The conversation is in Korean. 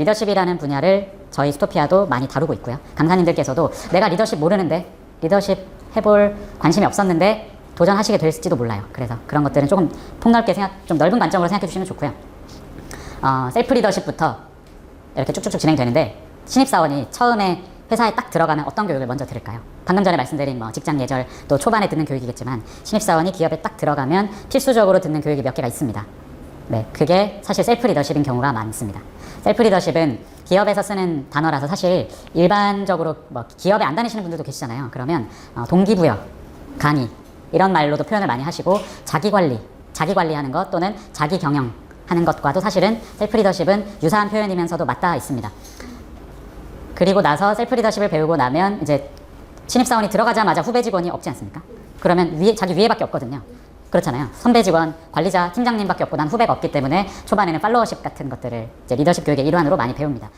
리더십이라는 분야를 저희 스토피아도 많이 다루고 있고요. 강사님들께서도 내가 리더십 모르는데 리더십 해볼 관심이 없었는데 도전하시게 될지도 몰라요. 그래서 그런 것들은 조금 폭넓게 생각, 좀 넓은 관점으로 생각해 주시면 좋고요. 어, 셀프 리더십부터 이렇게 쭉쭉쭉 진행되는데 신입사원이 처음에 회사에 딱 들어가면 어떤 교육을 먼저 들을까요? 방금 전에 말씀드린 뭐 직장 예절 또 초반에 듣는 교육이겠지만 신입사원이 기업에 딱 들어가면 필수적으로 듣는 교육이 몇 개가 있습니다. 네, 그게 사실 셀프 리더십인 경우가 많습니다. 셀프 리더십은 기업에서 쓰는 단어라서 사실 일반적으로 뭐 기업에 안 다니시는 분들도 계시잖아요. 그러면 어, 동기부여, 강의 이런 말로도 표현을 많이 하시고 자기 관리, 자기 관리하는 것 또는 자기 경영 하는 것과도 사실은 셀프 리더십은 유사한 표현이면서도 맞닿아 있습니다. 그리고 나서 셀프 리더십을 배우고 나면 이제 신입사원이 들어가자마자 후배 직원이 없지 않습니까? 그러면 위에, 자기 위에밖에 없거든요. 그렇잖아요. 선배 직원, 관리자, 팀장님밖에 없고 난 후배가 없기 때문에 초반에는 팔로워십 같은 것들을 이제 리더십 교육의 일환으로 많이 배웁니다.